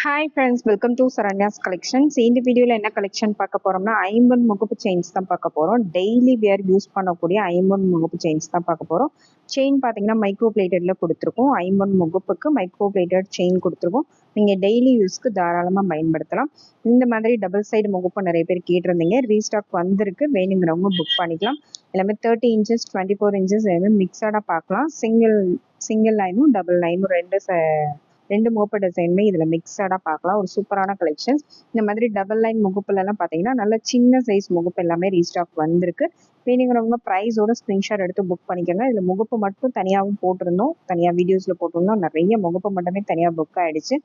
Hi friends welcome to Saranya's collections இந்த வீடியோவில் என்ன கலெக்ஷன் பார்க்க போகிறோம்னா ஐம்பன் முகப்பு செயின்ஸ் தான் பார்க்க போகிறோம் டெய்லி வேர் யூஸ் பண்ணக்கூடிய ஐம்பன் முகப்பு செயின்ஸ் தான் பார்க்க போகிறோம் செயின் பார்த்தீங்கன்னா மைக்ரோ பிளேட்டடில் கொடுத்துருக்கோம். ஐம்பன் முகப்புக்கு மைக்ரோ பிளேட்டட் செயின் கொடுத்துருக்கோம். நீங்கள் டெய்லி யூஸ்க்கு தாராளமாக பயன்படுத்தலாம். இந்த மாதிரி டபுள் சைடு முகப்பு நிறைய பேர் கேட்டிருந்தீங்க. ரீஸ்டாக் வந்திருக்கு. வேணுங்கிறவங்க புக் பண்ணிக்கலாம். எல்லாமே thirty inches twenty four inches எல்லாமே மிக்சடாக பார்க்கலாம். சிங்கிள் சிங்கிள் லைனும் டபுள் லைனும் ரெண்டு ச ரெண்டு முகப்பு டிசைனுமே இதில் மிக்சடா பார்க்கலாம். ஒரு சூப்பரான கலெக்ஷன்ஸ் இந்த மாதிரி டபுள் லைன் முகப்புலலாம் பாத்தீங்கன்னா நல்ல சின்ன சைஸ் முகப்பு எல்லாமே ரீஸ்டாக் வந்திருக்கு. வேணுங்கிறவங்க ப்ரைஸோட ஸ்க்ரீன்ஷாட் எடுத்து புக் பண்ணிக்கோங்க. இதில் முகப்பு மட்டும் தனியாகவும் போட்டிருந்தோம். தனியாக வீடியோஸில் போட்டிருந்தோம். நிறைய முகப்பு மட்டுமே தனியாக புக் ஆகிடுச்சு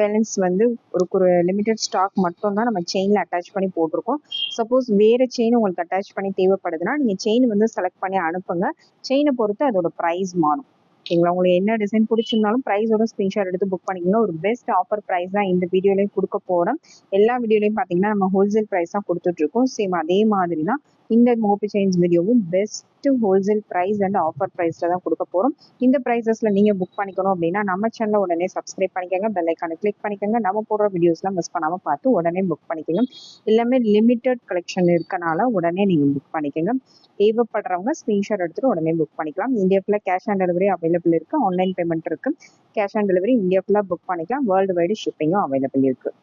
பேலன்ஸ் வந்து ஒரு ஒரு லிமிடெட் ஸ்டாக் மட்டும் தான் நம்ம செயினில் அட்டாச் பண்ணி போட்டிருக்கோம். சப்போஸ் வேறு செயின் உங்களுக்கு அட்டாச் பண்ணி தேவைப்படுதுன்னா நீங்கள் செயின் வந்து செலக்ட் பண்ணி அனுப்புங்க. செயினை பொறுத்து அதோட ப்ரைஸ் மாறும். ஓகேங்களா? உங்களுக்கு என்ன டிசைன் பிடிச்சிருந்தாலும் ப்ரைஸோட ஸ்க்ரீன்ஷாட் எடுத்து புக் பண்ணிக்கோங்க. ஒரு பெஸ்ட் ஆஃபர் ப்ரைஸ் தான் இந்த வீடியோலையும் கொடுக்க போகிறோம் எல்லா வீடியோலையும் பார்த்தீங்கன்னா நம்ம ஹோல்சேல் ப்ரைஸ் தான் கொடுத்துட்ருக்கோம் சேம் அதே மாதிரி தான் இந்த மோபி செயின்ஸ் வீடியோவும் best wholesale price and offer ப்ரைஸில் தான் கொடுக்க போகிறோம் இந்த ப்ரைஸஸில் நீங்கள் புக் பண்ணிக்கணும் அப்படின்னா நம்ம சேனலை உடனே சப்ஸ்கிரைப் பண்ணிக்கோங்க பெல் ஐக்கானை கிளிக் பண்ணிக்கோங்க. நம்ம போடுற வீடியோஸ்லாம் மிஸ் பண்ணாமல் பார்த்து உடனே புக் பண்ணிக்கோங்க. எல்லாமே லிமிட்டட் கலெக்ஷன் இருக்கனால உடனே நீங்கள் புக் பண்ணிக்கோங்க. தேவைப்படுறவங்க ஸ்க்ரீன்ஷாட் எடுத்துகிட்டு உடனே புக் பண்ணிக்கலாம். இந்தியா ஃபுல்லாக கேஷ் ஆன் டெலிவரி அவைலபிள் இருக்குது ஆன்லைன் பேமெண்ட் இருக்குது கேஷ் ஆன் டெலிவரி இந்தியா ஃபுல்லாக புக் பண்ணிக்கலாம். வேர்ல்டு வைடு ஷிப்பிங்கும் அவைலபிள் இருக்குது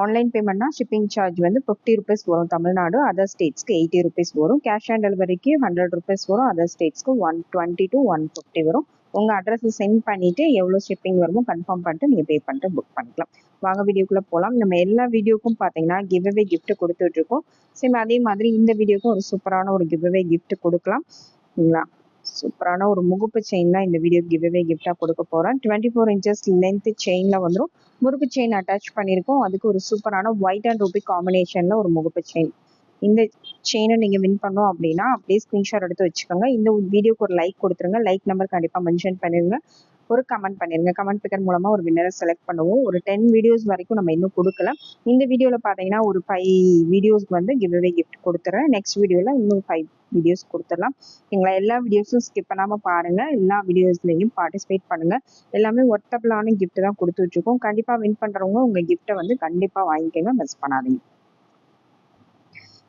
ஆன்லைன் பேமெண்ட்னா ஷிப்பிங் சார்ஜ் வந்து ஃபிஃப்டி ருபீஸ் வரும் தமிழ்நாடு அதர் ஸ்டேட்ஸ்க்கு எயிட்டி ருபீஸ் வரும். கேஷ் ஆன் டெலிவரிக்கு ஹண்ட்ரட் ருபீஸ் வரும் other ஸ்டேட்ஸ்க்கு one twenty two one fifty வரும். உங்கள் அட்ரஸ் சென்ட் பண்ணிவிட்டு எவ்வளோ ஷிப்பிங் வருமோ கன்ஃபார்ம் பண்ணிட்டு நீங்கள் பே பண்ணிட்டு புக் பண்ணிக்கலாம். வாங்க வீடியோக்குள்ளே போகலாம் நம்ம எல்லா வீடியோக்கும் பார்த்தீங்கன்னா கிவ் அவே கிஃப்ட் கொடுத்துட்ருக்கோம் சரி அதே மாதிரி இந்த வீடியோக்கும் ஒரு சூப்பரான ஒரு கிவ் அவே கிஃப்ட் கொடுக்கலாம். சரிங்களா? சூப்பரான ஒரு முகுப்பு செயின் தான் இந்த வீடியோ கிவ்வே கிஃப்டாக கொடுக்க போகிறேன் டுவெண்ட்டி ஃபோர் இன்ச்சஸ் லென்த் செயினில் வந்துடும் முறுக்கு செயின் அட்டாச் பண்ணியிருக்கோம். அதுக்கு ஒரு சூப்பரான ஒயிட் அண்ட் ரூபி காம்பினேஷனில் ஒரு முகப்பு செயின் இந்த செயினை நீங்கள் வின் பண்ணோம் அப்படின்னா அப்படியே ஸ்க்ரீன்ஷாட் எடுத்து வச்சுக்கோங்க. இந்த வீடியோக்கு ஒரு லைக் கொடுத்துருங்க. லைக் நம்பர் கண்டிப்பாக மென்ஷன் பண்ணிடுங்க ஒரு கமெண்ட் பண்ணிருங்க. கமெண்ட் பிக்கர் மூலமா ஒரு வின்னரை செலக்ட் பண்ணுவோம். ஒரு டென் வீடியோஸ் வரைக்கும் நம்ம இன்னும் கொடுக்கல இந்த வீடியோல பாத்தீங்கன்னா ஒரு ஃபைவ் வீடியோஸ்க்கு வந்து கிவ் அவே கிஃப்ட் கொடுத்துறேன் நெக்ஸ்ட் வீடியோல இன்னும் ஃபைவ் வீடியோஸ் கொடுத்துடலாம். எங்களை எல்லா வீடியோஸும் ஸ்கிப் பண்ணாமல் பாருங்கள் எல்லா வீடியோஸ்லையும் பார்ட்டிசிபேட் பண்ணுங்கள் எல்லாமே ஒர்த்தபிளான கிஃப்ட் தான் கொடுத்து வச்சுருக்கோம். கண்டிப்பாக வின் பண்ணுறவங்க உங்கள் கிஃப்ட்டை வந்து கண்டிப்பாக வாங்கிக்கோங்க. மிஸ் பண்ணாதீங்க.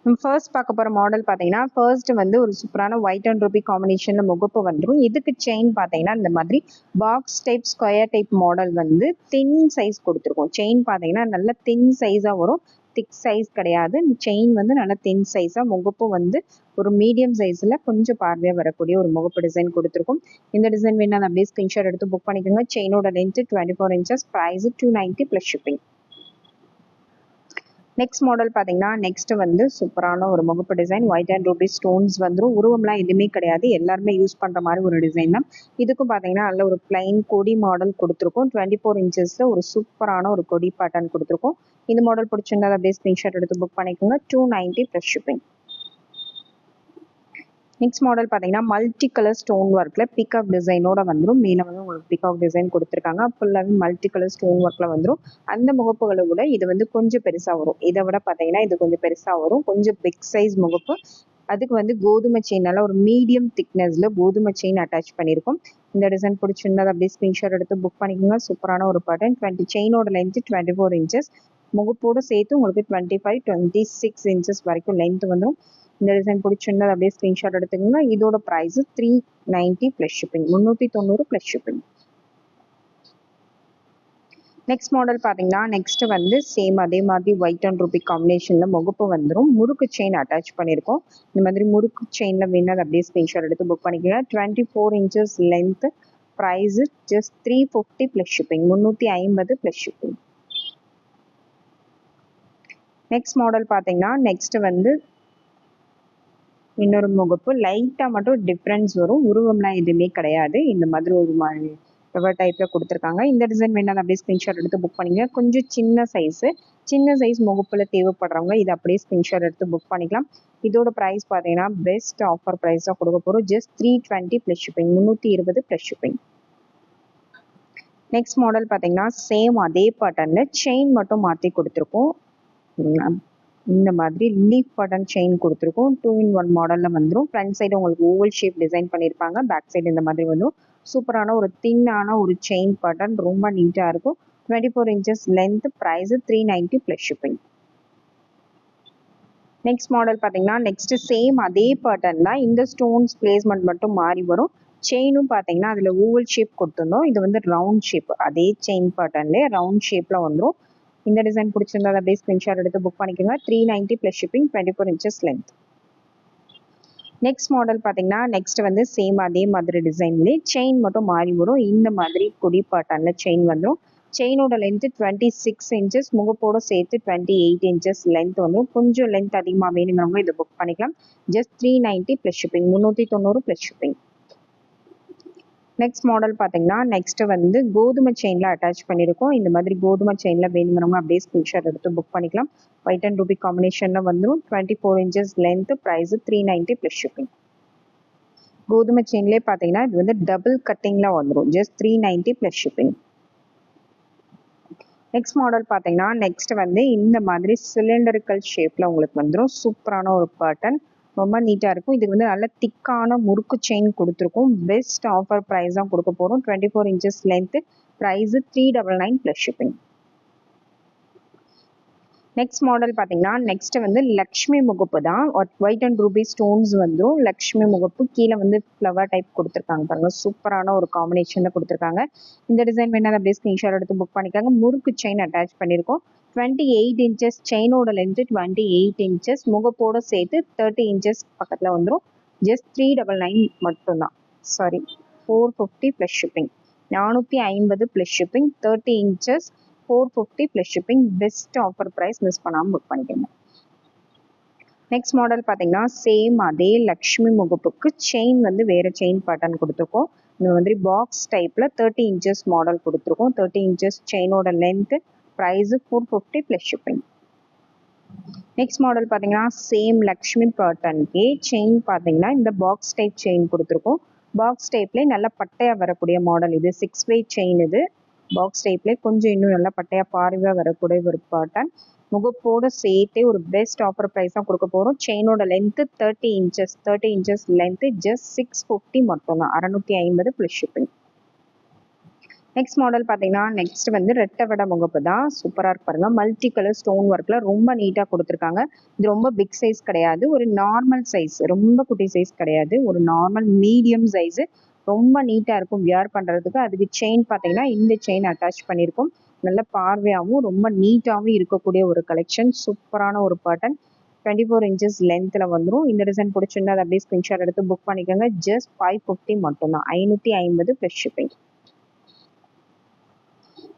ஃபர்ஸ்ட் பார்க்க போகிற மாடல் பார்த்தீங்கன்னா ஃபர்ஸ்ட் வந்து ஒரு சூப்பரான ஒயிட் அண்ட் ரூபி காம்பினேஷனில் முகப்பு வந்துடும் இதுக்கு செயின் பார்த்தீங்கன்னா இந்த மாதிரி box type square type model வந்து தின் சைஸ் கொடுத்துருக்கோம். செயின் பார்த்தீங்கன்னா நல்ல தின் சைஸாக வரும். திக் சைஸ் கிடையாது. செயின் வந்து நல்லா தின் சைஸாக முகப்பு வந்து ஒரு மீடியம் சைஸில் கொஞ்சம் பார்வையாக வரக்கூடிய ஒரு முகப்பு டிசைன் கொடுத்துருக்கும். இந்த டிசைன் வேணால் அப்படியே ஸ்க்ரீன்ஷாட் எடுத்து புக் பண்ணிக்கோங்க. செயினோட length twenty four inches price two ninety plus shipping next model பார்த்தீங்கன்னா நெக்ஸ்ட் வந்து சூப்பரான ஒரு முகப்பு design white and ruby stones வந்துடும் உருவம்லாம் எதுவுமே கிடையாது. எல்லாருமே யூஸ் பண்ணுற மாதிரி ஒரு டிசைன் தான் இதுக்கும் பார்த்தீங்கன்னா நல்ல ஒரு பிளைன் கொடி மாடல் கொடுத்துருக்கோம். டுவெண்ட்டி ஃபோர் இன்ச்சஸில் ஒரு சூப்பரான ஒரு கொடி பேட்டர்ன் கொடுத்துருக்கோம். இந்த மாடல் பிடிச்சிருந்தா அப்படியே ஸ்க்ரீன்ஷாட் எடுத்து புக் பண்ணிக்கோங்க. Two ninety plus shipping next model பார்த்தீங்கன்னா மல்டி கலர் ஸ்டோன் ஒர்க்கில் பிகாக் டிசைனோட வந்துடும் மேலே வந்து உங்களுக்கு பிகாக் டிசைன் கொடுத்துருக்காங்க. ஃபுல்லாகவே மல்டி கலர் ஸ்டோன் ஒர்க்கில் வந்துடும் அந்த முகப்புகளை விட இது வந்து கொஞ்சம் பெருசாக வரும். இதை விட பார்த்தீங்கன்னா இது கொஞ்சம் பெருசாக வரும். கொஞ்சம் பிக் சைஸ் முகப்பு. அதுக்கு வந்து கோதுமை செயினால ஒரு மீடியம் திக்னஸ்ல கோதுமை செயின் அட்டாச் பண்ணியிருக்கோம் இந்த டிசைன் பிடிச்சிருந்தது அப்படியே ஸ்க்ரீன்ஷாட் எடுத்து புக் பண்ணிக்கோங்க. சூப்பரான ஒரு பேட்டர்ன் டுவெண்ட்டி செயினோட லென்த் டுவெண்ட்டி ஃபோர் இன்ச்சஸ் முகப்போடு சேர்த்து உங்களுக்கு twenty five twenty six inches வரைக்கும் லென்த் வந்துடும் இந்த டிசைன் பிடிச்சிருந்தா அப்படியே ஸ்க்ரீன்ஷாட் எடுத்துக்கோங்க. இதோட price three ninety plus shipping முந்நூற்றி தொண்ணூறு ப்ளஸ் ஷிப்பிங் நெக்ஸ்ட் மாடல் பார்த்தீங்கன்னா நெக்ஸ்ட் வந்து சேம் அதே மாதிரி ஒயிட் அண்ட் ரூபி காம்பினேஷனில் முகப்பு வந்துடும் முறுக்கு செயின் அட்டாச் பண்ணியிருக்கோம் இந்த மாதிரி முறுக்கு செயினில் வேணும் அப்படியே ஸ்க்ரீன்ஷாட் எடுத்து புக் பண்ணிக்கோங்க. Twenty four inches length price just three fifty plus shipping முந்நூற்றி ஐம்பது ப்ளஸ் ஷிப்பிங் நெக்ஸ்ட் மாடல் பார்த்தீங்கன்னா நெக்ஸ்ட் வந்து இன்னொரு முகப்பு. லைட்டாக மட்டும் டிஃப்ரென்ஸ் வரும். உருவம்லாம் எதுவுமே கிடையாது. இந்த மாதிரி ஒரு மாதிரி ரவர் டைப்பில் கொடுத்துருக்காங்க. இந்த டிசைன் வேணாலும் அப்படியே ஸ்க்ரீன்ஷாட் எடுத்து புக் பண்ணிங்க கொஞ்சம் சின்ன சைஸு சின்ன சைஸ் முகப்பில் தேவைப்படுறவங்க இதை அப்படியே ஸ்க்ரீன்ஷாட் எடுத்து புக் பண்ணிக்கலாம். இதோட ப்ரைஸ் பார்த்தீங்கன்னா பெஸ்ட் ஆஃபர் ப்ரைஸாக கொடுக்க போகிறோம் just three twenty plus shipping முந்நூற்றி இருபது ப்ளஸ் ஷிப்பிங் நெக்ஸ்ட் மாடல் பார்த்தீங்கன்னா சேம் அதே பேட்டர்னில் செயின் மட்டும் மாற்றி கொடுத்துருக்கோம். இந்த மாதிரி லீஃப் பட்டன் செயின் கொடுத்துருக்கோம். டூ இன் ஒன் மாடலில் வந்துடும் ஃப்ரண்ட் சைடு உங்களுக்கு ஓவல் ஷேப் டிசைன் பண்ணியிருப்பாங்க. பேக் சைடு இந்த மாதிரி வந்துடும் சூப்பரான ஒரு தின்னான ஒரு செயின் பட்டன் ரொம்ப நீட்டாக இருக்கும். Twenty four inches length price three ninety plus shipping next model பார்த்தீங்கன்னா நெக்ஸ்ட் சேம் அதே பேட்டர்ன் தான். இந்த ஸ்டோன்ஸ் பிளேஸ்மெண்ட் மட்டும் மாறி வரும். செயினும் பார்த்தீங்கன்னா அதில் ஓவல் ஷேப் கொடுத்துருந்தோம். இது வந்து ரவுண்ட் ஷேப் அதே செயின் பேட்டர்ன்லேயே ரவுண்ட் ஷேப்பில் வந்துடும் இந்த டிசைன் பிடிச்சிருந்தா அதை அப்படியே ஸ்க்ரீன்ஷாட் எடுத்து புக் பண்ணிக்கோங்க. Three ninety plus shipping twenty four inches length next model பார்த்தீங்கன்னா நெக்ஸ்ட் வந்து சேம் அதே மாதிரி டிசைன்லேயே செயின் மட்டும் மாறி வரும். இந்த மாதிரி குடி பேட்டர்னில் செயின் வந்துடும் செயினோட லென்த்து டுவெண்ட்டி சிக்ஸ் இன்ச்சஸ் முகப்போட சேர்த்து டுவெண்ட்டி எயிட் இன்ச்சஸ் லென்த் வந்துடும் கொஞ்சம் லென்த் அதிகமாக வேணுங்கிறவங்க இதை புக் பண்ணிக்கலாம். Just three ninety plus shipping முந்நூற்றி தொண்ணூறு ப்ளஸ் ஷிப்பிங் நெக்ஸ்ட் மாடல் பார்த்தீங்கன்னா நெக்ஸ்ட் வந்து கோதுமை செயினில் அட்டாச் பண்ணியிருக்கோம் இந்த மாதிரி கோதுமை செயினில் வேணுங்கிறவங்க அப்படியே ஸ்கிரீன்ஷாட் எடுத்து புக் பண்ணிக்கலாம். ஒயிட் அண்ட் ரூபி காம்பினேஷனில் வந்துடும் twenty four inches length price three ninety plus shipping கோதுமை செயின்லேயே பார்த்தீங்கன்னா இது வந்து டபுள் கட்டிங்கில் வந்துடும் just three ninety plus shipping next model பார்த்தீங்கன்னா நெக்ஸ்ட் வந்து இந்த மாதிரி சிலிண்டரிக்கல் ஷேப்பில் உங்களுக்கு வந்துடும் சூப்பரான ஒரு பேட்டர்ன் ரொம்ப நீட்டாக இருக்கும். இதுக்கு வந்து நல்ல திக்கான முறுக்கு செயின் கொடுத்துருக்கோம். பெஸ்ட் ஆஃபர் ப்ரைஸ் தான் கொடுக்க போகிறோம் twenty four inches length price three double nine plus shipping next model பார்த்தீங்கன்னா நெக்ஸ்ட் வந்து லக்ஷ்மி முகப்பு தான். ஒயிட் அண்ட் ரூபி ஸ்டோன்ஸ் வந்துடும் லக்ஷ்மி முகப்பு கீழே வந்து ஃப்ளவர் டைப் கொடுத்துருக்காங்க பாருங்க. சூப்பரான ஒரு காம்பினேஷனில் கொடுத்துருக்காங்க. இந்த டிசைன் வேணாலும் அப்படியே ஸ்க்ரீன்ஷாட் எடுத்து புக் பண்ணிக்காங்க. முறுக்கு செயின் அட்டாச் பண்ணியிருக்கோம். டுவெண்ட்டி எயிட் இன்ச்சஸ் செயினோட லென்த்து டுவெண்ட்டி எயிட் இன்ச்சஸ் முகப்போட சேர்த்து தேர்ட்டி இன்ச்சஸ் பக்கத்தில் வந்துடும் ஜஸ்ட் த்ரீ டபுள் நைன் மட்டும்தான். Sorry four fifty plus shipping நானூற்றி ஐம்பது plus shipping thirty inches four fifty plus shipping best offer price miss பண்ணாமல் புக் பண்ணிக்கோங்க. நெக்ஸ்ட் மாடல் பார்த்தீங்கன்னா சேம் அதே லக்ஷ்மி முகப்புக்கு செயின் வந்து வேறு செயின் பேட்டர்ன் கொடுத்துருக்கோம். இந்த மாதிரி பாக்ஸ் டைப்பில் தேர்ட்டி இன்ச்சஸ் மாடல் கொடுத்துருக்கோம். Thirty inches செயினோட length price four fifty plus shipping next model பார்த்தீங்கன்னா சேம் லக்ஷ்மி பேட்டர்ன்கே செயின் பார்த்தீங்கன்னா இந்த பாக்ஸ் டைப் செயின் கொடுத்துருக்கோம். பாக்ஸ் டைப்லேயே நல்ல பட்டையாக வரக்கூடிய மாடல் இது. சிக்ஸ் வே செயின் இது. பாக்ஸ் டைப்லேயே கொஞ்சம் இன்னும் நல்லா பட்டையாக பார்வையாக வரக்கூடிய ஒரு பேட்டர்ன் முகப்போட சேர்த்தே ஒரு பெஸ்ட் ஆஃபர் ப்ரைஸ் தான் கொடுக்க போகிறோம் செயினோட length thirty inches thirty inches length just six fifty மட்டும் தான் அறநூற்றி ஐம்பது ப்ளஸ் ஷிப்பிங் நெக்ஸ்ட் மாடல் பார்த்தீங்கன்னா நெக்ஸ்ட் வந்து ரெட்டை வடை முகப்பு தான். சூப்பராக இருக்கு பாருங்க. மல்டி கலர் ஸ்டோன் ஒர்க்கில் ரொம்ப நீட்டாக கொடுத்துருக்காங்க. இது ரொம்ப பிக் சைஸ் கிடையாது. ஒரு நார்மல் சைஸ் ரொம்ப குட்டி சைஸ் கிடையாது. ஒரு நார்மல் மீடியம் சைஸு ரொம்ப நீட்டாக இருக்கும் வியர் பண்ணுறதுக்கு அதுக்கு செயின் பார்த்தீங்கன்னா இந்த செயின் அட்டாச் பண்ணியிருக்கோம். நல்ல பார்வையாகவும் ரொம்ப நீட்டாகவும் இருக்கக்கூடிய ஒரு கலெக்ஷன் சூப்பரான ஒரு பேட்டர்ன் டுவெண்ட்டி ஃபோர் இன்ச்சஸ் லென்த்தில் வந்துடும் இந்த டிசைன் பிடிச்சிருந்தா அதை அப்படியே ஸ்க்ரீன்ஷாட் எடுத்து புக் பண்ணிக்கோங்க. ஜஸ்ட் ஃபைவ் ஃபிஃப்டி மட்டும்தான். ஐநூற்றி ஐம்பது ப்ளஸ் ஷிப்பிங்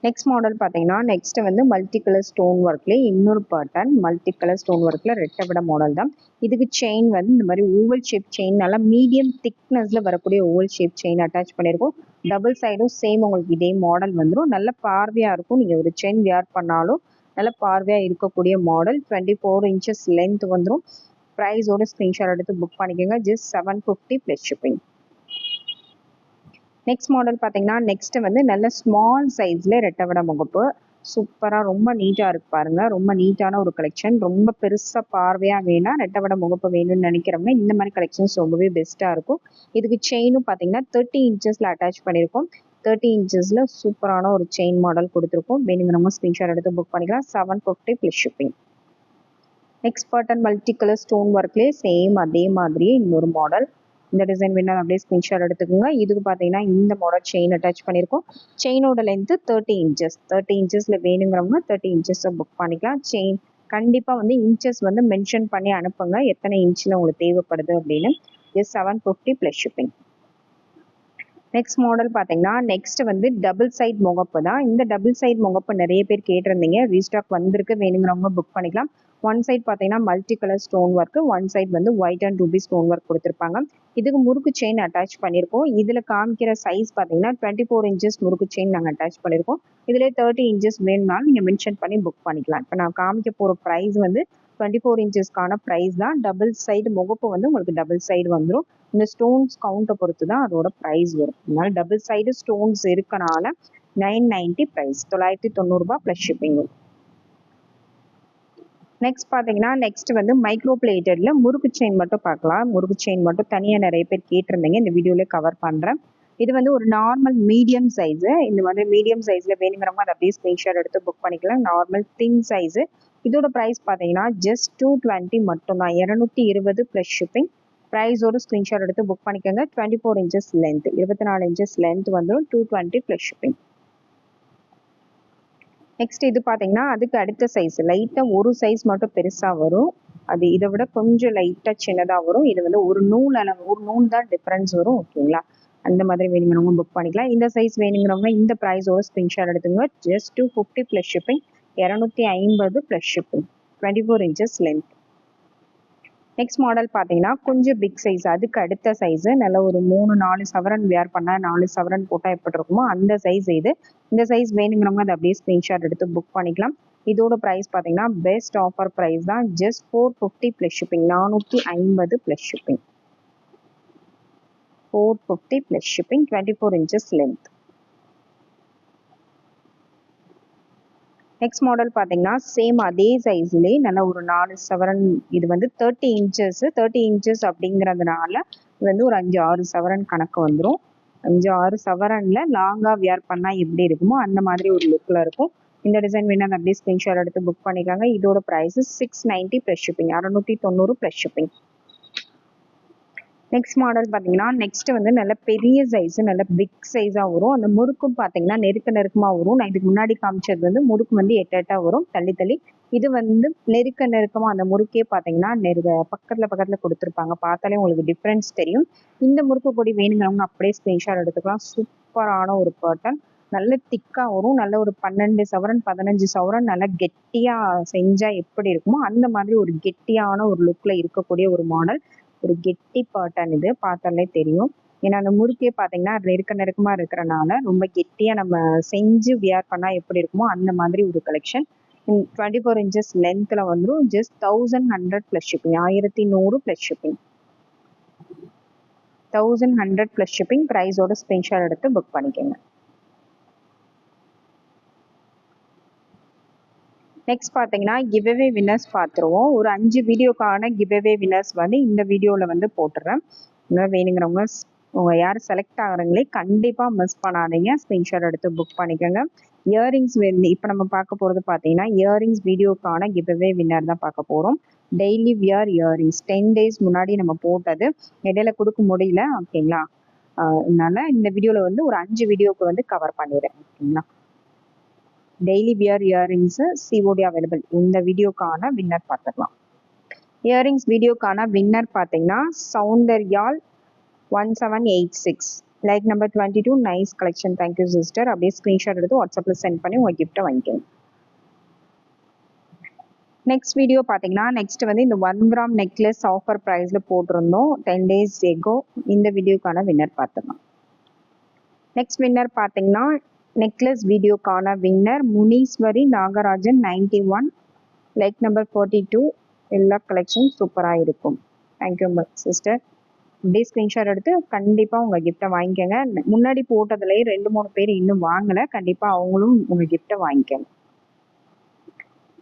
நெக்ஸ்ட் மாடல் பார்த்தீங்கன்னா நெக்ஸ்ட் வந்து மல்டி கலர் ஸ்டோன் ஒர்க்லேயே இன்னொரு பேட்டர்ன் மல்டி கலர் ஸ்டோன் ஒர்க்கில் ரெட்டை விட மாடல் தான். இதுக்கு செயின் வந்து இந்த மாதிரி ஓவல் ஷேப் செயின் நல்லா மீடியம் திக்னஸில் வரக்கூடிய ஓவல் ஷேப் செயின் அட்டாச் பண்ணியிருக்கோம் டபுள் சைடும் சேம் உங்களுக்கு இதே மாடல் வந்துடும் நல்ல பார்வையாக இருக்கும். நீங்கள் ஒரு செயின் வியர் பண்ணாலும் நல்ல பார்வையாக இருக்கக்கூடிய model twenty four inches length வந்துடும் ப்ரைஸோட ஸ்க்ரீன்ஷாட் எடுத்து புக் பண்ணிக்கோங்க. Just seven fifty plus shipping next model பார்த்தீங்கன்னா நெக்ஸ்ட் வந்து நல்ல ஸ்மால் சைஸில் ரெட்டவடை முகப்பு. சூப்பராக ரொம்ப நீட்டாக இருக்கு பாருங்க. ரொம்ப நீட்டான ஒரு கலெக்ஷன் ரொம்ப பெருசாக பார்வையாக வேணாம் ரெட்டவடை முகப்பு வேணும்னு நினைக்கிறவங்க இந்த மாதிரி கலெக்ஷன்ஸ் ரொம்பவே பெஸ்ட்டாக இருக்கும். இதுக்கு செயினும் பார்த்தீங்கன்னா தேர்ட்டி இன்ச்சஸில் அட்டாச் பண்ணியிருக்கோம் தேர்ட்டி இன்ச்சஸில் சூப்பரான ஒரு செயின் மாடல் கொடுத்துருக்கோம். வேணுங்கிறவங்க ஸ்க்ரீன்ஷாட் எடுத்து புக் பண்ணிக்கலாம். Seven fifty plus shipping next button multi colour stone ஒர்க்லேயே same அதே மாதிரியே இன்னொரு மாடல் இந்த டிசைன் வேணாலும் அப்படியே ஸ்க்ரீன்ஷாட் எடுத்துக்கோங்க. இதுக்கு பார்த்தீங்கன்னா இந்த மாடல் செயின் அட்டாச் பண்ணியிருக்கோம். செயினோட லென்த்து தேர்ட்டி இன்ச்சஸ் தேர்ட்டி இன்ச்சஸில் வேணுங்கிறவங்க தேர்ட்டி இன்ச்சஸை புக் பண்ணிக்கலாம். செயின் கண்டிப்பாக வந்து இன்ச்சஸ் வந்து மென்ஷன் பண்ணி அனுப்புங்க. எத்தனை இன்ச்சில் உங்களுக்கு தேவைப்படுது அப்படின்னு. இது seven fifty plus shipping next model பார்த்தீங்கன்னா நெக்ஸ்ட் வந்து டபுள் சைட் முகப்பு தான். இந்த டபுள் சைட் முகப்பு நிறைய பேர் கேட்டிருந்தீங்க. ரீஸ்டாக் வந்திருக்கு வேணுங்கிறவங்க புக் பண்ணிக்கலாம். ஒன் சைட் பார்த்தீங்கன்னா multi colour stone work one side வந்து white and ruby stone work கொடுத்துருப்பாங்க. இதுக்கு முறுக்கு செயின் அட்டாச் பண்ணியிருக்கோம். இதில் காமிக்கிற சைஸ் பார்த்தீங்கன்னா டுவெண்ட்டி ஃபோர் இன்ச்சஸ் முறுக்கு செயின் நாங்கள் அட்டாச் பண்ணியிருக்கோம். இதில் தேர்ட்டி இன்ச்சஸ் வேணும்னாலும் நீங்கள் மென்ஷன் பண்ணி புக் பண்ணிக்கலாம். இப்போ நான் காமிக்க போகிற ப்ரைஸ் வந்து டுவெண்ட்டி ஃபோர் இன்ச்சஸ்க்கான ப்ரைஸ் தான். டபுள் சைடு முகப்பு வந்து உங்களுக்கு டபுள் சைடு வந்துடும் இந்த ஸ்டோன்ஸ் கவுண்ட்டை பொறுத்து தான் அதோட ப்ரைஸ் வரும். அதனால டபுள் சைடு ஸ்டோன்ஸ் இருக்கனால நைன் நைன்ட்டி ப்ரைஸ் தொள்ளாயிரத்தி தொண்ணூறுபா ப்ளஸ் ஷிப்பிங் வரும் நெக்ஸ்ட் பார்த்தீங்கன்னா நெக்ஸ்ட் வந்து மைக்ரோ பிளேட்டடில் முறுக்கு செயின் மட்டும் பார்க்கலாம். முறுக்கு செயின் மட்டும் தனியாக நிறைய பேர் கேட்டிருந்தீங்க. இந்த வீடியோவில் கவர் பண்ணுறேன் இது வந்து ஒரு நார்மல் மீடியம் சைஸு இந்த மாதிரி மீடியம் சைஸில் வேணுங்கிறவங்க அதை அப்படியே ஸ்க்ரீன்ஷாட் எடுத்து புக் பண்ணிக்கலாம். நார்மல் தின் சைஸு இதோட ப்ரைஸ் பார்த்தீங்கன்னா ஜஸ்ட் டூ டுவெண்ட்டி மட்டும்தான். இரநூத்தி இருபது ப்ளஸ் ஷிப்பிங் ப்ரைஸோட ஸ்க்ரீன்ஷாட் எடுத்து புக் பண்ணிக்கோங்க. டுவெண்ட்டி ஃபோர் இன்ச்சஸ் லென்த் இருபத்தி நாலு இன்ச்சஸ் லென்த் வந்துடும் two twenty plus shipping next இது பார்த்தீங்கன்னா அதுக்கு அடுத்த சைஸ் லைட்டாக ஒரு சைஸ் மட்டும் பெருசாக வரும். அது இதை விட கொஞ்சம் லைட்டாக சின்னதாக வரும். இது வந்து ஒரு நூல் அளவு ஒரு நூல் தான் டிஃப்ரென்ஸ் வரும் ஓகேங்களா அந்த மாதிரி வேணுங்கிறவங்க புக் பண்ணிக்கலாம். இந்த சைஸ் வேணுங்கிறவங்க இந்த ப்ரைஸோட ஸ்க்ரீன்ஷாட் எடுத்துங்க just two fifty plus shipping இரநூத்தி ஐம்பது plus shipping twenty four inches length next model பார்த்தீங்கன்னா கொஞ்சம் பிக் சைஸ் அதுக்கு அடுத்த சைஸு நல்ல ஒரு மூணு நாலு சவரன் வேர் பண்ணால் நாலு சவரன் போட்டால் எப்படி இருக்குமோ அந்த சைஸ் இது. இந்த சைஸ் வேணுங்கிறவங்க அதை அப்படியே ஸ்க்ரீன்ஷாட் எடுத்து புக் பண்ணிக்கலாம். இதோட ப்ரைஸ் பார்த்தீங்கன்னா பெஸ்ட் ஆஃபர் ப்ரைஸ் தான். Just four fifty plus shipping நானூற்றி ஐம்பது plus shipping four fifty plus shipping twenty four inches length next model பார்த்தீங்கன்னா சேம் அதே சைஸ்லேயே நல்ல ஒரு நாலு சவரன் இது வந்து தேர்ட்டி இன்ச்சஸ் தேர்ட்டி இன்ச்சஸ் அப்படிங்கிறதுனால இது வந்து ஒரு அஞ்சு ஆறு சவரன் கணக்கு வந்துடும் அஞ்சு ஆறு சவரனில் லாங்காக வியர் பண்ணால் எப்படி இருக்குமோ அந்த மாதிரி ஒரு லுக்கில் இருக்கும். இந்த டிசைன் வேணால் அதை அப்படியே ஸ்க்ரீன்ஷாட் எடுத்து புக் பண்ணிக்காங்க. இதோட price six ninety plus shipping அறநூற்றி தொண்ணூறு ப்ளஸ் ஷிப்பிங் நெக்ஸ்ட் மாடல் பார்த்தீங்கன்னா நெக்ஸ்ட் வந்து நல்ல பெரிய சைஸ் நல்ல பிக் சைஸாக வரும். அந்த முறுக்கும் பார்த்தீங்கன்னா நெருக்க நெருக்கமாக வரும். நான் இதுக்கு முன்னாடி காமிச்சது வந்து முறுக்கு வந்து எட்டு எட்டாக வரும். தள்ளி தள்ளி. இது வந்து நெருக்க நெருக்கமாக அந்த முறுக்கே பார்த்தீங்கன்னா நெருக்க பக்கத்தில் பக்கத்தில் கொடுத்துருப்பாங்க. பார்த்தாலே உங்களுக்கு டிஃப்ரென்ஸ் தெரியும். இந்த முறுக்கு பொடி வேணுங்கிறவங்க அப்படியே ஸ்க்ரீன்ஷாட் எடுத்துக்கலாம். சூப்பரான ஒரு பேட்டர்ன் நல்ல திக்காக வரும். நல்ல ஒரு பன்னெண்டு சவரன் பதினஞ்சு சவரன் நல்லா கெட்டியாக செஞ்சால் எப்படி இருக்குமோ அந்த மாதிரி ஒரு கெட்டியான ஒரு லுக்கில் இருக்கக்கூடிய ஒரு மாடல் ஒரு கெட்டி பாட்டன் இது பார்த்தாலே தெரியும். ஏன்னா அந்த முறுக்கே பார்த்தீங்கன்னா நெருக்க நெருக்கமாக இருக்கிறனால ரொம்ப கெட்டியாக நம்ம செஞ்சு வியர் பண்ணால் எப்படி இருக்குமோ அந்த மாதிரி ஒரு கலெக்ஷன் டுவெண்ட்டி ஃபோர் இன்ச்சஸ் லென்த்தில் வந்துடும் just thousand hundred plus shipping ஆயிரத்தி நூறு plus shipping thousand hundred plus shipping ப்ரைஸோட screenshot எடுத்து புக் பண்ணிக்கோங்க. நெக்ஸ்ட் பார்த்தீங்கன்னா கிவ்அவே வின்னர்ஸ் பார்த்துருவோம். ஒரு அஞ்சு வீடியோக்கான கிவ்அவே வின்னர்ஸ் வந்து இந்த வீடியோவில் வந்து போட்டுடுறேன் வேணுங்கிறவங்க உங்கள் யார் செலக்ட் ஆகுறீங்களே கண்டிப்பாக மிஸ் பண்ணாதீங்க. ஸ்க்ரீன்ஷாட் எடுத்து புக் பண்ணிக்கோங்க. இயரிங்ஸ் வந்து இப்போ நம்ம பார்க்க போகிறது பார்த்தீங்கன்னா இயரிங்ஸ் வீடியோக்கான கிவ்அவே வின்னர் தான் பார்க்க போகிறோம் daily wear earrings ten days முன்னாடி நம்ம போட்டது. இடையில கொடுக்க முடியல ஓகேங்களா? அதனால இந்த வீடியோவில் வந்து ஒரு அஞ்சு வீடியோக்கு வந்து கவர் பண்ணிடுறேன் ஓகேங்களா? Daily wear earrings COD available இந்த வீடியோக்கான வின்னர் பார்த்துக்கலாம். இயரிங்ஸ் வீடியோக்கான வின்னர் பார்த்தீங்கன்னா சௌந்தர்யால் one seven eight six like number twenty two nice collection thank you sister அப்படியே ஸ்க்ரீன்ஷாட் எடுத்து வாட்ஸ்அப்பில் சென்ட் பண்ணி உங்கள் கிஃப்ட்டை வாங்கிக்கணும் நெக்ஸ்ட் வீடியோ பார்த்தீங்கன்னா நெக்ஸ்ட் வந்து இந்த ஒன் கிராம் நெக்லஸ் ஆஃபர் ப்ரைஸில் போட்டிருந்தோம். டென் டேஸ் எகோ இந்த வீடியோக்கான வின்னர் பார்த்துக்கலாம். நெக்ஸ்ட் வின்னர் பார்த்தீங்கன்னா நெக்லஸ் வீடியோக்கான winner Muneeswari Nagarajan ninety one like number forty two எல்லா கலெக்ஷன் சூப்பராக இருக்கும் தேங்க்யூ சிஸ்டர் அப்படியே ஸ்க்ரீன்ஷாட் எடுத்து கண்டிப்பாக உங்கள் கிஃப்ட்டை வாங்கிக்கோங்க. முன்னாடி போட்டதுலேயே ரெண்டு மூணு பேர் இன்னும் வாங்கலை. கண்டிப்பாக அவங்களும் உங்கள் கிஃப்ட்டை வாங்கிக்கோங்க.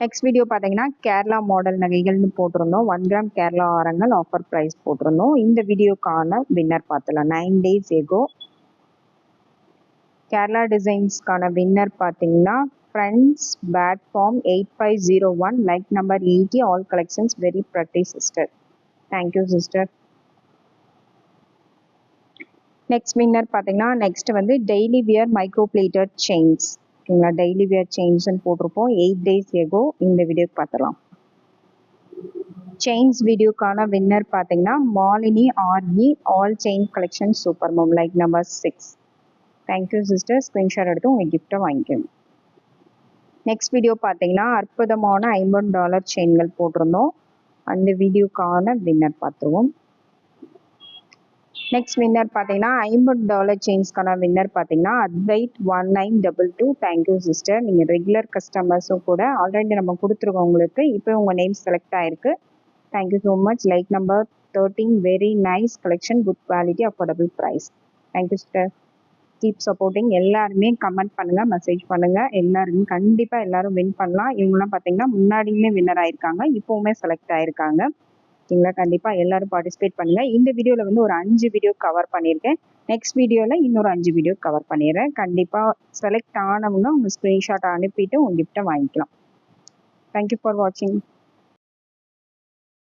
நெக்ஸ்ட் வீடியோ பார்த்தீங்கன்னா கேரளா மாடல் நகைகள்னு போட்டிருந்தோம். ஒன் கிராம் கேரளா ஆரங்கள் ஆஃபர் ப்ரைஸ் போட்டிருந்தோம். இந்த வீடியோக்கான வின்னர் பார்த்துலாம் நைன் டேஸ் எகோ கேரளா டிசைன்ஸ்க்கான வின்னர் பார்த்தீங்கன்னா friends bad form eight five zero one like number eighty all collections very pretty sister thank you sister next winner பார்த்தீங்கன்னா நெக்ஸ்ட் வந்து daily wear micro plated chains ஓகேங்களா டெய்லி வியர் செயின்ஸ்னு போட்டிருப்போம். Eight days echo இந்த வீடியோக்கு பார்த்துலாம் chains வீடியோக்கான winner பார்த்தீங்கன்னா Malini RE all chain collection super mom like number six thank you sister screenshot எடுத்து உங்கள் கிஃப்ட்டை வாங்கிக்கணும் நெக்ஸ்ட் வீடியோ பார்த்தீங்கன்னா அற்புதமான ஐம்பது டாலர் செயின்கள் போட்டிருந்தோம். அந்த வீடியோக்கான வின்னர் பார்த்துருவோம். நெக்ஸ்ட் வின்னர் பார்த்தீங்கன்னா ஐம்பது டாலர் செயின்ஸ்க்கான வின்னர் பார்த்தீங்கன்னா அட்வைட் one nine double two thank you sister நீங்கள் ரெகுலர் கஸ்டமர்ஸும் கூட ஆல்ரெடி நம்ம கொடுத்துருக்கோம் உங்களுக்கு இப்போ உங்கள் நேம் செலக்ட் ஆயிருக்கு thank you so much like number thirteen very nice collection good quality affordable price thank you sister keep supporting எல்லாருமே கமெண்ட் பண்ணுங்க மெசேஜ் பண்ணுங்க. எல்லாருமே கண்டிப்பா எல்லாரும் வின் பண்ணலாம். இவங்கெல்லாம் பாத்தீங்கன்னா முன்னாடியுமே வின்னர் ஆயிருக்காங்க. இப்பவுமே செலக்ட் ஆயிருக்காங்க. ஓகேங்களா கண்டிப்பா எல்லாரும் பார்ட்டிசிபேட் பண்ணுங்க. இந்த வீடியோல வந்து ஒரு அஞ்சு வீடியோ கவர் பண்ணியிருக்கேன். நெக்ஸ்ட் வீடியோவில் இன்னொரு அஞ்சு வீடியோ கவர் பண்ணிடுறேன். கண்டிப்பாக செலக்ட் ஆனவங்க உங்கள் ஸ்க்ரீன்ஷாட் அனுப்பிட்டு உங்கள் கிஃப்ட்டை வாங்கிக்கலாம். தேங்க்யூ ஃபார் வாட்சிங்